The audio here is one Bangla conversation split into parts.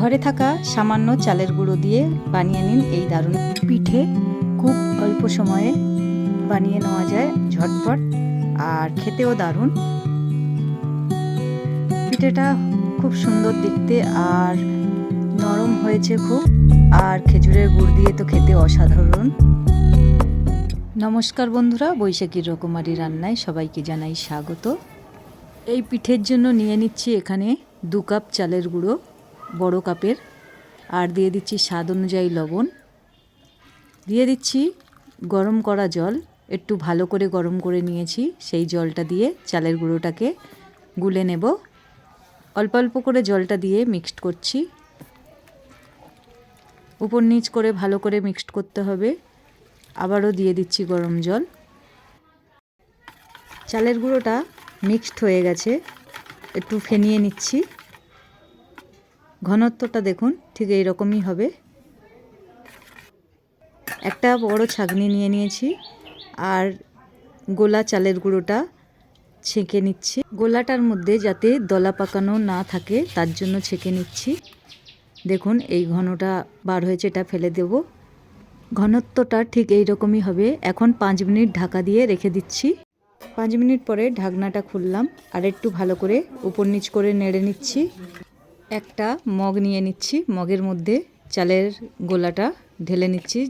ঘরে থাকা সামান্য চালের গুঁড়ো দিয়ে বানিয়ে নিন এই দারুণ পিঠে। খুব অল্প সময়ে বানিয়ে নেওয়া যায় ঝটপট, আর খেতেও দারুণ। পিঠেটা খুব সুন্দর দেখতে আর নরম হয়েছে খুব, আর খেজুরের গুড় দিয়ে তো খেতে অসাধারণ। নমস্কার বন্ধুরা বৈশাখীর রকমারি রান্নায় সবাইকে জানাই স্বাগত। এই পিঠের জন্য নিয়ে নিচ্ছি এখানে দু কাপ চালের গুঁড়ো। বড় কাপের। আর দিয়ে দিচ্ছি স্বাদ অনুযায়ী লবণ। দিয়ে দিচ্ছি গরম করা জল। একটু ভালো করে গরম করে নিয়েছি সেই জলটা দিয়ে চালের গুঁড়োটাকে গুলে নেব। অল্প অল্প করে জলটা দিয়ে মিক্সড করছি। উপর নিচ করে ভালো করে মিক্সড করতে হবে। আবারও দিয়ে দিচ্ছি গরম জল। চালের গুঁড়োটা মিক্সড হয়ে গেছে। একটু ফেনিয়ে নিচ্ছি। ঘনত্বটা দেখুন, ঠিক এই রকমই হবে। একটা বড় ছাগনি নিয়ে নিয়েছি, আর গোলা চালের গুঁড়োটা ছেঁকে নিচ্ছি। গোলাটার মধ্যে যাতে দলা পাকানো না থাকে, তার জন্য ছেঁকে নিচ্ছি। দেখুন, এই ঘনটা বার হয়েছে, এটা ফেলে দেব। ঘনত্বটা ঠিক এই রকমই হবে। এখন পাঁচ মিনিট ঢাকা দিয়ে রেখে দিচ্ছি। পাঁচ মিনিট পরে ঢাকনাটা খুললাম, আর একটু ভালো করে উপর নিচ করে নেড়ে নিচ্ছি। একটা মগ নিয়ে নিচ্ছি। মগের মধ্যে চালের গোলাটা ঢেলে নিচ্ছি।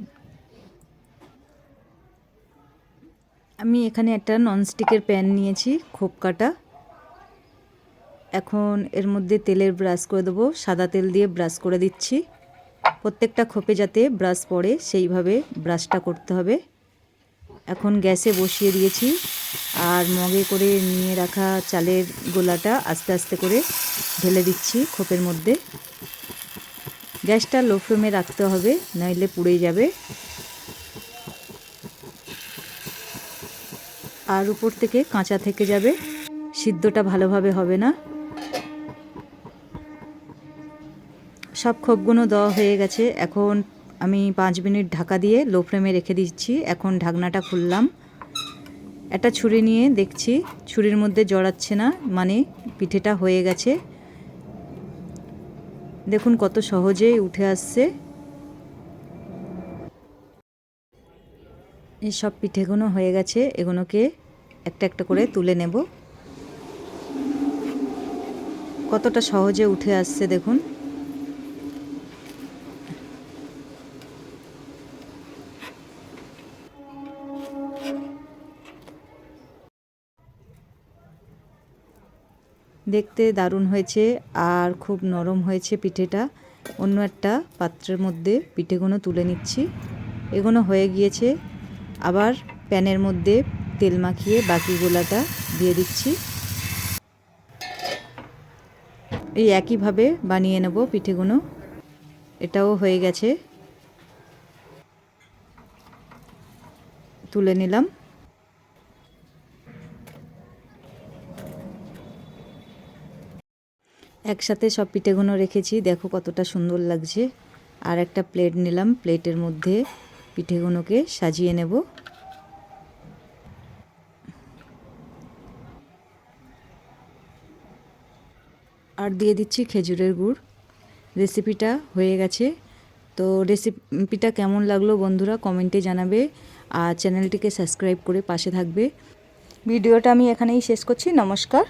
আমি এখানে একটা ননস্টিকের প্যান নিয়েছি, খোপ কাটা। এখন এর মধ্যে তেলের ব্রাশ করে দেবো। সাদা তেল দিয়ে ব্রাশ করে দিচ্ছি। প্রত্যেকটা খোপে যাতে ব্রাশ পড়ে, সেইভাবে ব্রাশটা করতে হবে। এখন গ্যাসে বসিয়ে দিয়েছি। আর মগে করে নিয়ে রাখা চালের গোলাটা আস্তে আস্তে করে ঢেলে দিচ্ছি খোপের মধ্যে। গ্যাসটা লো ফ্লেমে রাখতে হবে, নইলে পুড়ে যাবে। আর উপর থেকে কাঁচা থেকে যাবে, সিদ্ধটা ভালোভাবে হবে না। সব খোপগুলো দেওয়া হয়ে গেছে, এখন আমি পাঁচ মিনিট ঢাকা দিয়ে লো ফ্লেমে রেখে দিচ্ছি, এখন ঢাকনাটা খুললাম। একটা ছুরি নিয়ে দেখছি, ছুরির মধ্যে জড়াচ্ছে না মানে পিঠেটা হয়ে গেছে। দেখুন কত সহজেই উঠে আসছে। এই সব পিঠেগুলো হয়ে গেছে এগুলোকে একটা একটা করে তুলে নেব। কতটা সহজে উঠে আসছে দেখুন। দেখতে দারুণ হয়েছে আর খুব নরম হয়েছে পিঠেটা। অন্য একটা পাত্রের মধ্যে পিঠেগুলো তুলে নিচ্ছি। এগুলো হয়ে গিয়েছে। আবার প্যানের মধ্যে তেল মাখিয়ে বাকি গোলাটা দিয়ে দিচ্ছি। এই একইভাবে বানিয়ে নেব পিঠেগুলো। এটাও হয়ে গেছে। তুলে নিলাম। একসাথে সব পিঠেগুলো রেখেছি। দেখো কতটা সুন্দর লাগছে। আর একটা প্লেট নিলাম। প্লেটের মধ্যে পিঠেগুলোকে সাজিয়ে নেব। আর দিয়ে দিচ্ছি খেজুরের গুড়। রেসিপিটা হয়ে গেছে। তো রেসিপিটা কেমন লাগল বন্ধুরা কমেন্টে জানাবে। আর চ্যানেলটিকে সাবস্ক্রাইব করে পাশে থাকবে। ভিডিওটা আমি এখানেই শেষ করছি। নমস্কার।